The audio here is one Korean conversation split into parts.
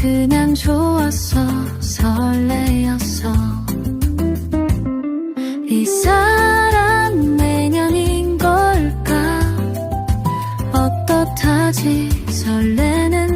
그냥 좋았어 설레였어. 이 사람 내년인 걸까? 어떻하지 설레는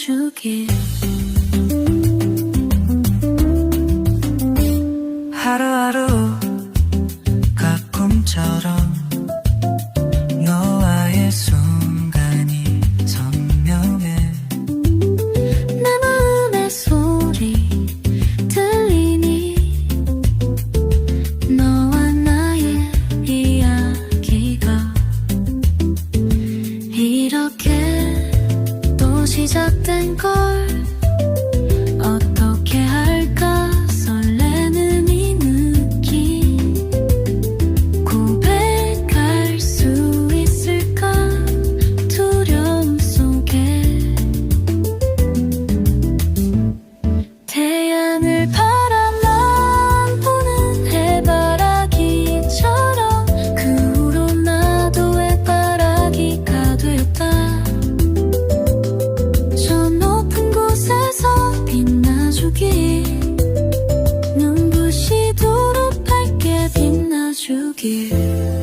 주길. 하루하루 시작된 걸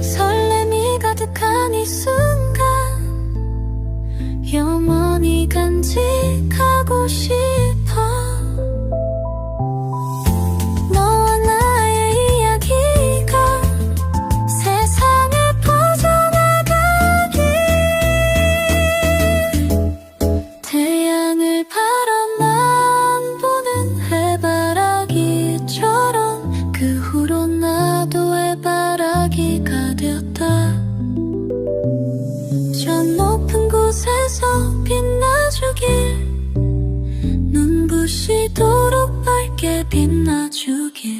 설렘이 가득한 이 순간 영원히 간직하고 싶 곳에서 빛나주길. 눈부시도록 밝게 빛나주길.